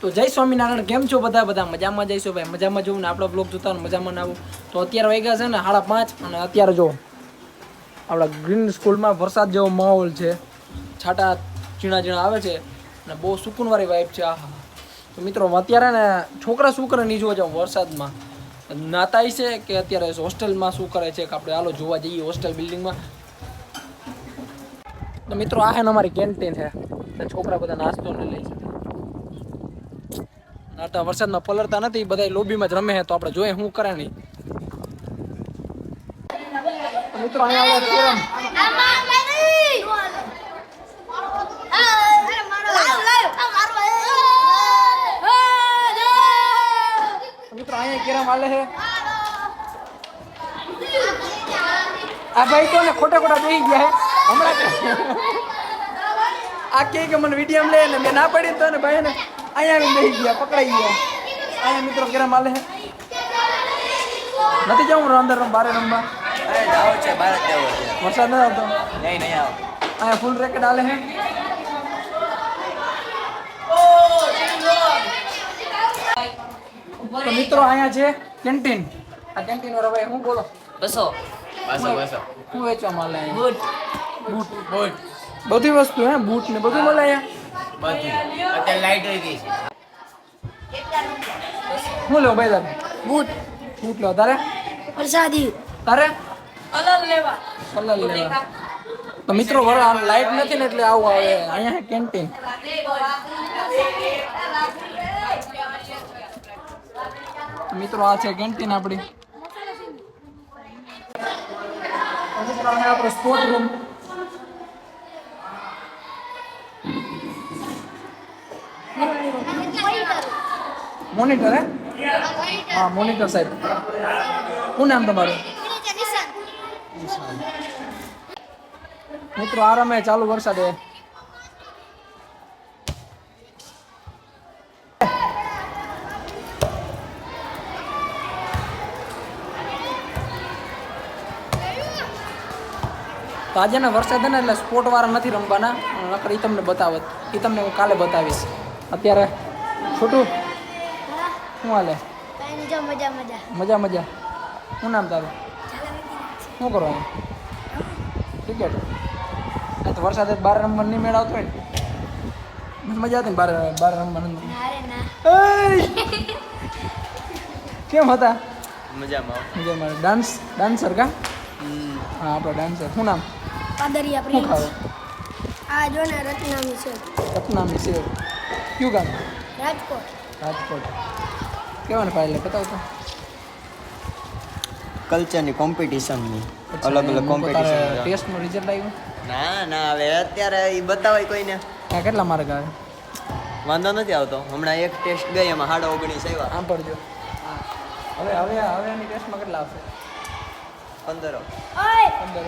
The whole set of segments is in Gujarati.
તો જય સ્વામિનારાયણ, કેમ છો બધા? બધા મજામાં જઈશું ભાઈ? મજામાં જોઉં ને આપણો બ્લોગ જોતા મજામાં ના આવું. તો અત્યારે વાગ્યા છે ને સાડા પાંચ અને અત્યારે જો આપણા ગ્રીન સ્કૂલમાં વરસાદ જેવો માહોલ છે. છાટા ઝીણા ઝીણા આવે છે અને બહુ સુકૂનવાળી વાઇબ છે. આહા તો મિત્રો અત્યારે ને છોકરા શું કરે નહીં જોવા જાઉં વરસાદમાં. નાતાય છે કે અત્યારે હોસ્ટેલમાં શું કરે છે કે આપણે હાલો જોવા જઈએ હોસ્ટેલ બિલ્ડિંગમાં તો મિત્રો, આ છે ને અમારી કેન્ટીન છે. છોકરા બધા નાસ્તો ને લે છે. નાતા વરસાદમાં પલળતા નથી બધા લોબીમાં જ રમે છે, તો આપણે જોઈએ શું કરે નહીં. મિત્રો, અહીંયા કેરમ. છે. આ ભાઈ તો ખોટા ખોટા બેસી ગયા હમણાં આ કે મને વીડિયો લે ને મેં ના પડી તો ને ભાઈ ને અહીંયા બેસી ગયા પકડાઈ ગયા. અહીંયા મિત્રો કેરમ હાલે હે નથી જવું અંદર બારે રમવા? અરે જાવ છે ભારત જાવ છે. વરસાદ નથી આવતો? નહીં નહીં આવે. અહીંયા ફૂલ રેકેટ હાલે હે તો મિત્રો અહીંયા છે કેન્ટીન. આ કેન્ટીન વાળા ભાઈ હું બોલો? બસો. બસો બસો. શું વેચવા મળે બૂટ બૂટ. બૂટ. બધી વસ્તુ હે બૂટ ને બધું મળે અહીંયા. બધી. અત્યારે લાઈટ રહી ગઈ છે. ભાઈ તારે? બૂટ. બૂટ લો તારે? પ્રસાદી. તારે? કલર લેવા. કલર લેવા. તો મિત્રો વર લાઈટ નથી ને એટલે આવું આવે. અહીંયા કેન્ટીન મિત્રો આ છે કેન્ટીન આપણી. આપણો સ્પોર્ટ રૂમ મોનિટર, હે? હા, મોનિટર સાહેબ. શું નામ તમારું? મિત્રો, આરામે ચાલુ વરસાદ. તો આજે વરસાદ હે ને એટલે સ્પોર્ટ વાળા નથી રમવાના. નકર એ તમને બતાવત. એ તમને હું કાલે બતાવીશ. અત્યારે છોટું? શું હાલે? મજા મજા. મજા મજા મજા શું નામ તારું? શું કરવાનું ક્રિકેટ? આ તો વરસાદ બાર નંબર નહીં મેળવતો હોય ને. મજા આવતી ને બાર બાર નંબર કેમ હતા? મજામાં. મજા મારે ડાન્સ ડાન્સર કા? હા આપણો ડાન્સર. શું નામ? પાદરિયા શું પ્રિન્સ. આ જો ને રત્નામી છે. રત્નામી સેવ કયું ગામ? રાજકોટ. રાજકોટ. કેવાનું ફાઇલ બતાવ તો. કલ્ચરની કોમ્પિટિશનની અલગ અલગ કોમ્પિટિશન ટેસ્ટનું રિઝલ્ટ આવ્યું ના. ના હવે અત્યારે એ બતાવાય કોઈને. ત્યાં કેટલા માર્ક આવે? વાંધો નથી આવતો. હમણાં એક ટેસ્ટ ગઈ એમાં સાડા ઓગણીસ આવ્યા. આમ પડજો હવે હવે હવે એની ટેસ્ટમાં કેટલા આવશે? પંદર. ઓય! પંદર.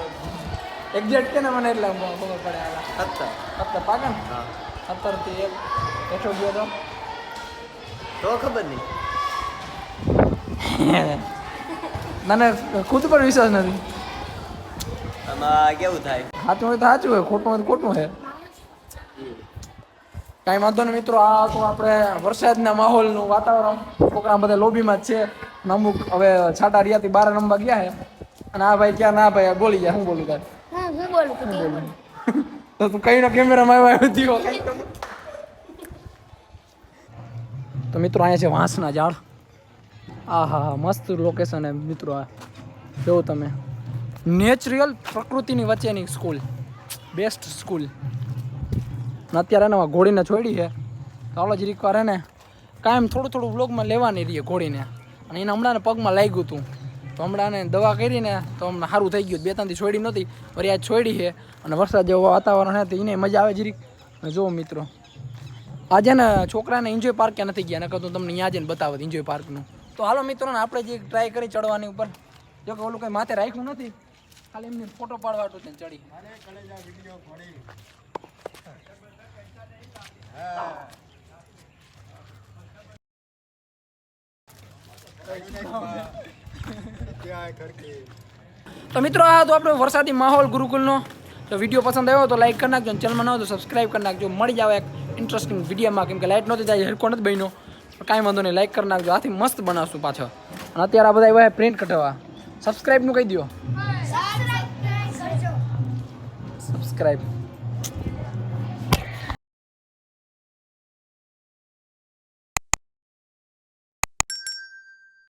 એક્ઝેક્ટ કે ને મને એટલે ખબર પડે સત્તર. સત્તર પાકા ને? હા. સત્તરથી એક. હેઠો ગયો તો તો ખબર નહીં મને ખુદ પર વિશ્વાસ નથી આમાં કેવું થાય સાચું હોય તો સાચું હોય ખોટું હોય તો ખોટું હોય કાંઈ વાંધો નહીં મિત્રો આ તો આપણે વરસાદના માહોલનું વાતાવરણ છોકરા બધા લોબીમાં જ છે અમુક હવે છાટા રિયાથી બાર રમવા ગયા છે અને આ ભાઈ ક્યાં ના ભાઈ આ બોલી ગયા હું બોલું તારે હું હું બોલું હું બોલું તો તું કઈ નો કેમેરામાં આવ્યો થયો તો મિત્રો, અહીંયા છે વાંસના ઝાડ. આ હા હા મસ્ત લોકેશન હે મિત્રો આ. જોવો તમે. નેચરલ પ્રકૃતિની વચ્ચેની સ્કૂલ બેસ્ટ સ્કૂલ અત્યારે એને ઘોડીને છોડી છે. ચાલો જ રીકવાર હે ને કાયમ થોડું થોડું વ્લોગમાં લેવાની રહીએ ઘોડીને. અને એને હમણાં પગમાં લાગ્યું હતું તો હમણાં એને દવા કરીને તો હમણાં સારું થઈ ગયું. બે ત્રણથી છોડી નહોતી, વળી છોડી છે. અને વરસાદ જેવો વાતાવરણ છે, તો એને મજા આવે જરીક જુઓ મિત્રો આજે ને છોકરાને એન્જોય પાર્ક ક્યાં નથી ગયા? નકર તો તમને અહીંયા જઈને બતાવત એન્જોય પાર્કનું તો હાલો મિત્રોને, આપણે જે ટ્રાય કરી ચડવાની ઉપર, જો કે ઓલું કંઈ માથે રાખ્યું નથી, ખાલી એમને ફોટો પાડવા હાટું છે ચડી. તો મિત્રો, આ તો આપણો વરસાદી માહોલ ગુરુકુલનો. તો વીડિયો પસંદ આવ્યો તો લાઈક કરી નાખજો ચેનલમાં ન હોય તો સબસ્ક્રાઈબ કરી નાખજો. મળી જાવ એક ઇન્ટરેસ્ટિંગ વિડીયોમાં કેમ કે લાઇટ નહોતી ત્યાં હેરકો નથી બન્યો. કાંઈ વાંધો નહીં લાઇક કરી નાખજો. આથી મસ્ત બનાવશું પાછો અને અત્યારે આ બધા એવા પ્રિન્ટ કઢાવવા. સબસ્ક્રાઈબનું કહી દો સબસ્ક્રાઇબ સબસ્ક્રાઈબ